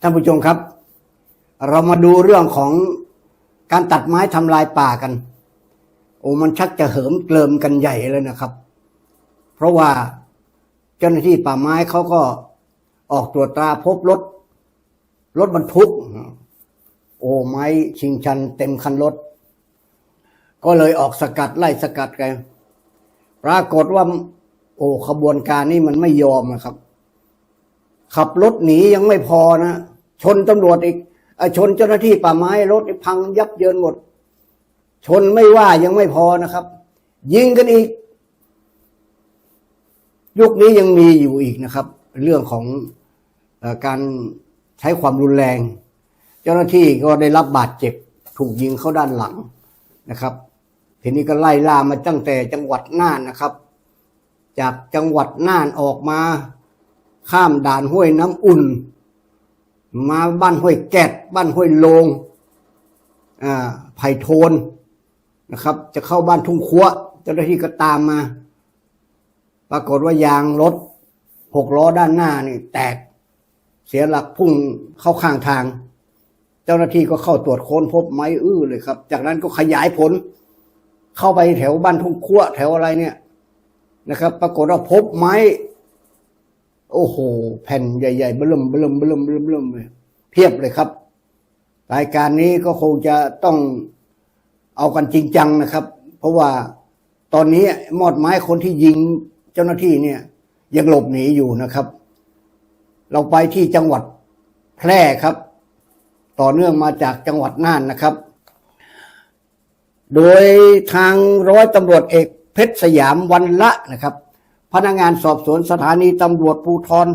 ท่านผู้ชมครับ เรามาดูเรื่องของการตัดไม้ทำลายป่ากัน โอ้มันชักจะเหิมเกลิมกันใหญ่เลยนะครับ เพราะว่าเจ้าหน้าที่ป่าไม้เขาก็ออกตรวจตราพบรถ รถบรรทุก โอ้ไม้ชิงชันเต็มคันรถ ก็เลยออกสกัดไล่สกัดกันปรากฏว่า โอ้ขบวนการนี้มันไม่ยอมนะครับ ขับรถหนียังไม่พอนะ ชนตำรวจอีกอชนเจ้าหน้าที่ป่าไม้รถพังยับเยินหมด ชนไม่ว่ายังไม่พอนะครับ ยิงกันอีก ยุคนี้ยังมีอยู่อีกนะครับ เรื่องของอการใช้ความรุนแรง เจ้าหน้าที่ก็ได้รับบาดเจ็บ ถูกยิงเข้าด้านหลังนะครับทีนี้ก็ไล่ล่ามาตั้งแต่จังหวัดน่านนะครับ จากจังหวัดน่านออกมา ข้ามด่านห้วยน้ำอุ่น มาบ้านห้วยแกดบ้านห้วยโลงอ่าไผ่โทนนะครับ จะเข้าบ้านทุ่งคัวเจ้าหน้าที่ก็ตามมา ปรากฏว่ายางรถหกล้อด้านหน้านี่ แตกเสียหลักพุ่งเข้าข้างทาง เจ้าหน้าที่ก็เข้าตรวจค้นพบไม้อื้อเลยครับ จากนั้นก็ขยายผล เข้าไปแถวบ้านทุ่งคัวแถวอะไรเนี่ยนะครับ ปรากฏว่าพบไม้ โอ้โห แผ่นใหญ่ๆบิ่มบิ่มบิ่มบิ่มบิ่มเลยเพียบเลยครับ รายการนี้ก็คงจะต้องเอากันจริงจังนะครับ เพราะว่าตอนนี้มอดไม้คนที่ยิงเจ้าหน้าที่เนี่ย ยังหลบหนีอยู่นะครับ เราไปที่จังหวัดแพร่ครับ ต่อเนื่องมาจากจังหวัดน่านนะครับ โดยทางร้อยตำรวจเอกเพชรสยามวันละนะครับ พนักงานสอบสวนสถานีตำรวจภูธร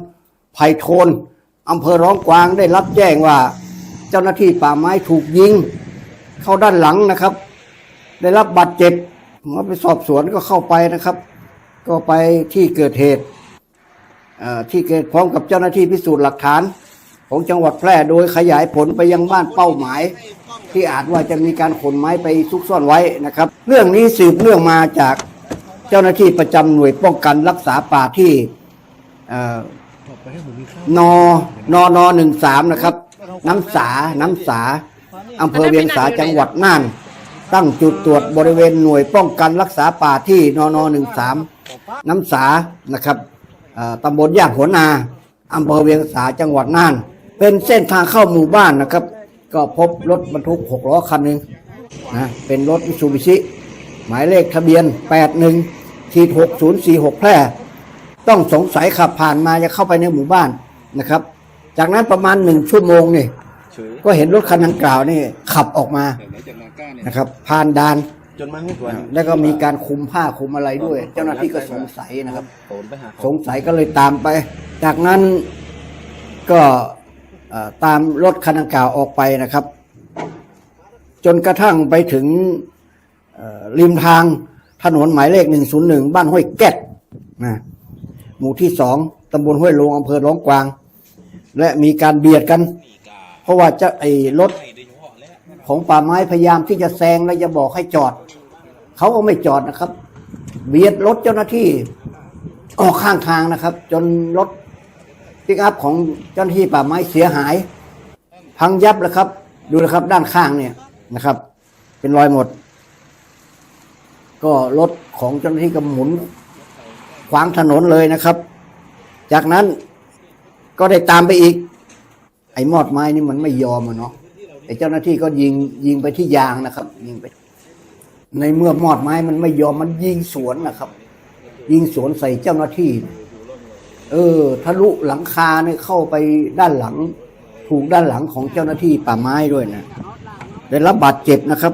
ไผ่โทนอำเภอร้องกวางได้รับแจ้งว่า เจ้าหน้าที่ป่าไม้ถูกยิง เข้าด้านหลังนะครับ ได้รับบาดเจ็บมาไปสอบสวนก็เข้าไปนะครับ ก็ไปที่เกิดเหตุที่เกิดพร้อมกับเจ้าหน้าที่พิสูจน์หลักฐาน ของจังหวัดแพร่โดยขยายผลไปยังบ้านเป้าหมาย ที่อาจว่าจะมีการขนไม้ไปซุกซ่อนไว้นะครับ เรื่องนี้สืบเนื่องมาจาก เจ้าหน้าที่ประจำหน่วยป้องกันรักษาป่าที่เอ่อนอนอนหนึ่งสามนะครับ น้ำสา น้ำสาอำเภอเวียงสาจังหวัดน่าน ตั้งจุดตรวจบริเวณหน่วยป้องกันรักษาป่าที่นอนหนึ่งสามน้ำสานะครับตำบลย่านหัวนาอำเภอเวียงสาจังหวัดน่าน เป็นเส้นทางเข้าหมู่บ้านนะครับ ก็พบรถบรรทุกหกล้อคันหนึ่งนะเป็นรถมิซูบิชิ หมายเลขทะเบียน 81ขีด6046 แพร่ ต้องสงสัยขับผ่านมาจะเข้าไปในหมู่บ้านนะครับ จากนั้นประมาณหนึ่งชั่วโมงนี่เฉยก็เห็นรถคันดังกล่าวนี่ขับออกมาแต่ไหนจากนาก้าเนี่ยนะครับผ่านด่านจนมาให้ตัวแล้วก็มีการคุมผ้าคุมอะไรด้วย เจ้าหน้าที่ก็สงสัยนะครับโตนไปหาสงสัยก็เลยตามไป จากนั้นก็เอ่อตามรถคันดังกล่าวออกไปนะครับ จนกระทั่งไปถึงเอ่อ ริมทางถนนหมายเลข 101 บ้านห้วยแก้ดนะหมู่ที่สองตำบลห้วยโลงอำเภอร้องกวาง และมีการเบียดกัน เพราะว่าจะไอ้รถของป่าไม้พยายามที่จะแซงและจะบอกให้จอด เขาก็ไม่จอดนะครับ เบียดรถเจ้าหน้าที่ออกข้างทางนะครับ จนรถปิกอัพของเจ้าหน้าที่ป่าไม้เสียหาย พังยับแล้วครับ ดูนะครับด้านข้างเนี่ยนะครับ เป็นรอยหมด ก็รถของเจ้าหน้าที่ก็หมุนขวางถนนเลยนะครับ จากนั้นก็ได้ตามไปอีก ไอ้มอดไม้นี่มันไม่ยอมอะเนาะไอ้เจ้าหน้าที่ก็ยิงยิงไปที่ยางนะครับ ยิงไป ในเมื่อมอดไม้มันไม่ยอมมันยิงสวนนะครับ ยิงสวนใส่เจ้าหน้าที่ เออ ทะลุหลังคาเนี่ยเข้าไปด้านหลัง ถูกด้านหลังของเจ้าหน้าที่ป่าไม้ด้วยนะได้รับบาดเจ็บนะครับ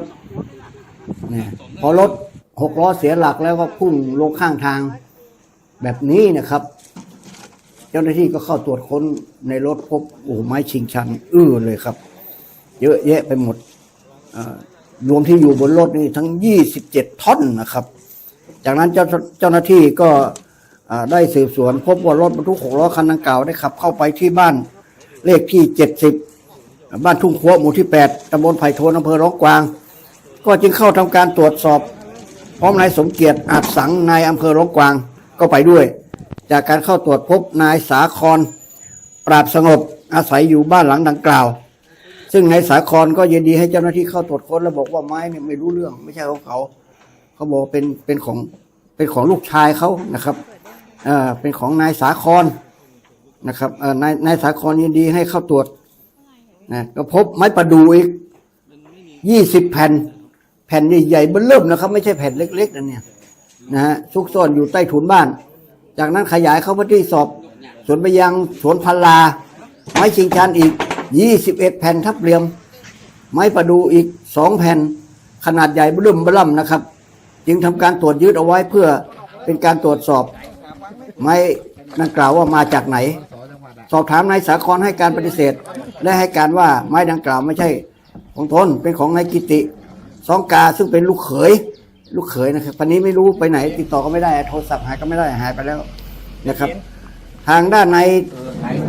เนี่ยพอรถ หกล้อเสียหลักแล้วก็พุ่งลงข้างทางแบบนี้นะครับ เจ้าหน้าที่ก็เข้าตรวจค้นในรถพบโอ้ไม้ชิงชัน อื้อเลยครับ เยอะแยะไปหมดรวมที่อยู่บนรถนี่ทั้ง 27 ท่อนนะครับ จากนั้นเจ้าเจ้าหน้าที่ก็ได้สืบสวนพบว่ารถบรรทุกหกล้อคันดังกล่าวได้ขับเข้าไปที่บ้านเลขที่ 70 บ้านทุ่งขัวหมู่ที่ 8ตำบลไผ่โทนอำเภอร้องกวาง ก็จึงเข้าทำการตรวจสอบ พร้อมนายสมเกียรติอาจสังนายอำเภอร้องกวางก็ไปด้วย จากการเข้าตรวจพบนายสาคร ปราบสงบอาศัยอยู่บ้านหลังดังกล่าว ซึ่งในสาครก็ยินดีให้เจ้าหน้าที่เข้าตรวจค้นแล้วบอกว่าไม้เนี่ยไม่รู้เรื่องไม่ใช่ของเขา เขาบอกเป็นเป็นของเป็นของลูกชายเขานะครับเอ่อเป็นของนายสาครนะครับเอ่อนายนายสาครยินดีให้เข้าตรวจนะก็พบไม้ประดูอีกยี่สิบแผ่น แผ่นใหญ่ๆเบิ่มเริ่มนะครับ ไม่ใช่แผ่นเล็กๆนะเนี่ยนะฮะซุกซ่อนอยู่ใต้ถุนบ้าน จากนั้นขยายเข้าพื้นที่สอบสวนไปยังสวนพันลา ไม้ชิงชันอีก 21 แผ่นทับเหลี่ยม ไม้ประดูอีกสองแผ่น ขนาดใหญ่เบิ่มเบิ่มนะครับ จึงทำการตรวจยึดเอาไว้เพื่อเป็นการตรวจสอบ ไม้ดังกล่าวว่ามาจากไหน สอบถามนายสาครให้การปฏิเสธ และให้การว่าไม้ดังกล่าวไม่ใช่ของตนเป็นของนายกิติ สองกาซึ่งเป็นลูกเขย ลูกเขยนะครับตอนนี้ไม่รู้ไปไหน ติดต่อก็ไม่ได้โทรศัพท์หายก็ไม่ได้หายไปแล้วนะครับ ทางด้านใน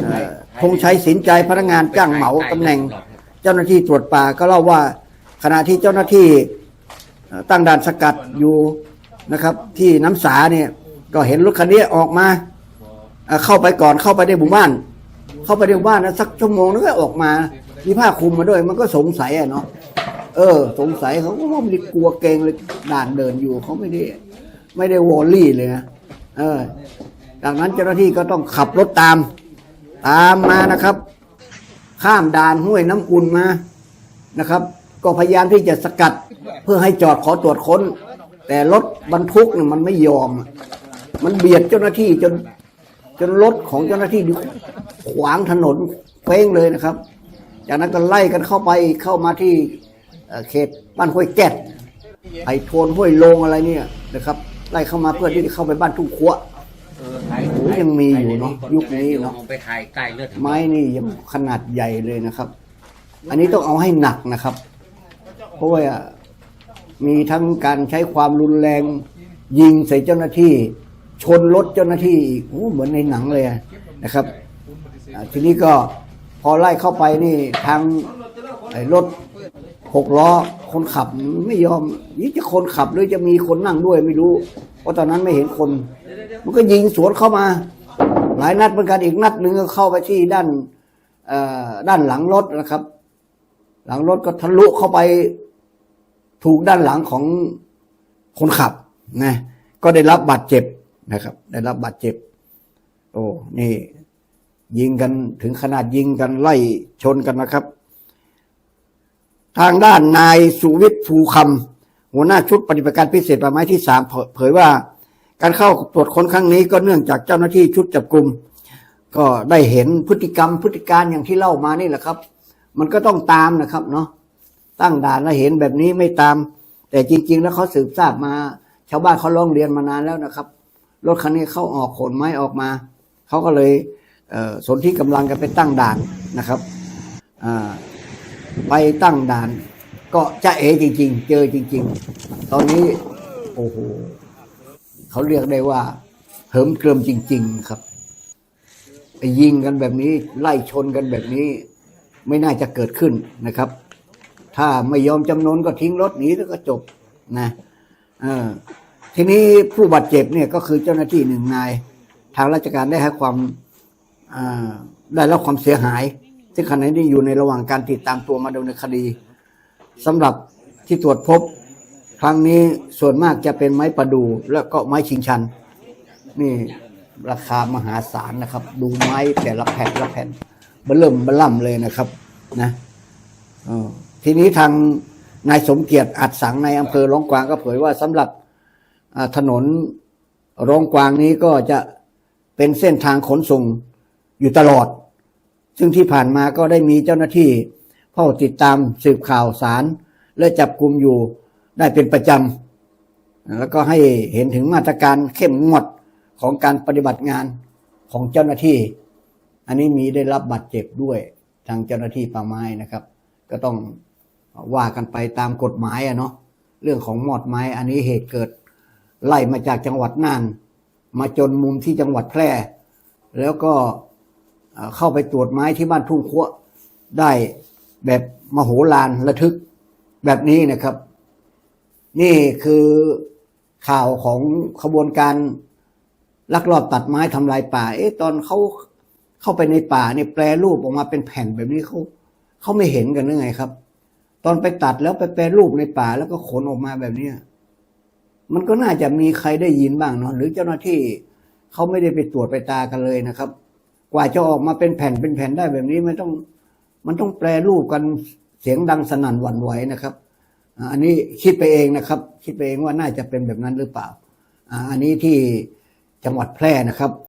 เอ่อธงชัยสินใจพนักงานจ้างเหมาตำแหน่ง เจ้าหน้าที่ตรวจป่าก็เล่าว่าขณะที่เจ้าหน้าที่เอ่อตั้งด่านสกัดอยู่นะครับ ที่น้ำสาเนี่ยก็เห็นรถคันนี้ออกมาเอ่อเข้าไปก่อนเข้าไปในหมู่บ้าน เข้าไปในหมู่บ้านนะสักชั่วโมงนึงก็ออกมา มีผ้าคลุมมาด้วย มันก็สงสัยอะเนาะ เออ สงสัยเขาก็ไม่ได้กลัวเกรงเลยด่านเดินอยู่เขาไม่ได้ไม่ได้วอลลี่เลยนะเออดังนั้นเจ้าหน้าที่ก็ต้องขับรถตาม ตามมานะครับ ข้ามด่านห้วยน้ำอุ่นมานะครับ ก็พยายามที่จะสกัดเพื่อให้จอดขอตรวจค้น แต่รถบรรทุกเนี่ยมันไม่ยอม มันเบียดเจ้าหน้าที่จน จนรถของเจ้าหน้าที่นี่ขวางถนนเฟ้งเลยนะครับ จากนั้นก็ไล่กันเข้าไปเข้ามาที่ เอ่อเขตบ้านห้วยแก่ดไอ้โทนห้วยโลงอะไรเนี่ยนะครับไล่เข้ามาเพื่อที่จะเข้าไปบ้านทุ่งขัวเออถ่ายโอ้ยังมีอยู่เนอะยุคนี้เนอะไปถ่ายใกล้เลือดไม้นี่ยังขนาดใหญ่เลยนะครับ อันนี้ต้องเอาให้หนักนะครับ เพราะว่ามีทั้งการใช้ความรุนแรง ยิงใส่เจ้าหน้าที่ ชนรถเจ้าหน้าที่อีกโอ้เหมือนในหนังเลยนะครับอ่าทีนี้ก็พอไล่เข้าไปนี่ทางไอ้รถ หกล้อคนขับไม่ยอมนี่จะคนขับหรือจะมีคนนั่งด้วยไม่รู้เพราะตอนนั้นไม่เห็นคน มันก็ยิงสวนเข้ามา หลายนัดเหมือนกันอีกนัดหนึ่งก็เข้าไปที่ด้านด้านหลังรถนะครับ หลังรถก็ทะลุเข้าไปถูกด้านหลังของคนขับนะก็ได้รับบาดเจ็บนะครับ ได้รับบาดเจ็บ โอ้นี่ ยิงกันถึงขนาดยิงกันไล่ชนกันนะครับ ทางด้านนายสุวิทย์ภูคำหัวหน้าชุดปฏิบัติการพิเศษป่าไม้ที่สามเผยว่า การเข้าตรวจค้นครั้งนี้ก็เนื่องจากเจ้าหน้าที่ชุดจับกลุ่มก็ได้เห็นพฤติกรรมพฤติการอย่างที่เล่ามานี่แหละครับ มันก็ต้องตามนะครับเนาะตั้งด่านแล้วเห็นแบบนี้ไม่ตาม แต่จริง ๆ แล้วเขาสืบทราบมา ชาวบ้านเขาร้องเรียนมานานแล้วนะครับรถคันนี้เข้าออกขนไม้ออกมาเขาก็เลยเสนที่กำลังกันไปตั้งด่านนะครับอ่า ไปตั้งด่าน ก็จะเอจริง ๆ เจอจริง ๆ ตอนนี้โอ้โหเขาเรียกได้ว่าเหิมเกริมจริง ๆ ครับไปยิงกันแบบนี้ไล่ชนกันแบบนี้ ไม่น่าจะเกิดขึ้นนะครับ ถ้าไม่ยอมจำนนก็ทิ้งรถหนีแล้วก็จบนะเออทีนี้ผู้บาดเจ็บเนี่ยก็คือเจ้าหน้าที่หนึ่งนาย ทางราชการได้ให้ความได้รับความเสียหาย ซึ่งขณะนี้อยู่ในระหว่างการติดตามตัวมาดำเนินคดีสำหรับที่ตรวจพบ ครั้งนี้ส่วนมากจะเป็นไม้ประดูแล้วก็ไม้ชิงชัน นี่ราคามหาศาลนะครับ ดูไม้แต่ละแผ่นละแผ่นเบิ่มเบิ่มเลยนะครับนะทีนี้ทางนายสมเกียรติอัดสังในอำเภอร้องกวางก็เผยว่าสำหรับถนนร้องกวางนี้ก็จะเป็นเส้นทางขนส่งอยู่ตลอด ซึ่งที่ผ่านมาก็ได้มีเจ้าหน้าที่เฝ้าติดตามสืบข่าวสาร และจับกลุ่มอยู่ได้เป็นประจำ แล้วก็ให้เห็นถึงมาตรการเข้มงวดของการปฏิบัติงานของเจ้าหน้าที่ อันนี้มีได้รับบาดเจ็บด้วยทางเจ้าหน้าที่ป่าไม้นะครับ ก็ต้องว่ากันไปตามกฎหมายอะเนาะเรื่องของหมอดไม้ อันนี้เหตุเกิดไล่มาจากจังหวัดน่าน มาจนมุมที่จังหวัดแพร่ แล้วก็ เข้าไปตรวจไม้ที่บ้านทุ่งคัวได้แบบมโหฬารระทึกแบบนี้นะครับ นี่คือข่าวของขบวนการลักลอบตัดไม้ทำลายป่า เอ๊ะตอนเขาเข้าไปในป่าเนี่ยแปรรูปออกมาเป็นแผ่นแบบนี้เขาเขาไม่เห็นกันหรือไงครับ ตอนไปตัดแล้วไปแปรรูปในป่าแล้วก็ขนออกมาแบบนี้มันก็น่าจะมีใครได้ยินบ้างเนาะหรือเจ้าหน้าที่เขาไม่ได้ไปตรวจไปตากันเลยนะครับ กว่าจะออกมาเป็นแผ่นเป็นแผ่นได้แบบนี้มันต้อง มันต้องแปรรูปกันเสียงดังสนั่นหวั่นไหวนะครับ อันนี้คิดไปเองนะครับ คิดไปเองว่าน่าจะเป็นแบบนั้นหรือเปล่าอ่าอันนี้ที่จังหวัดแพร่นะครับ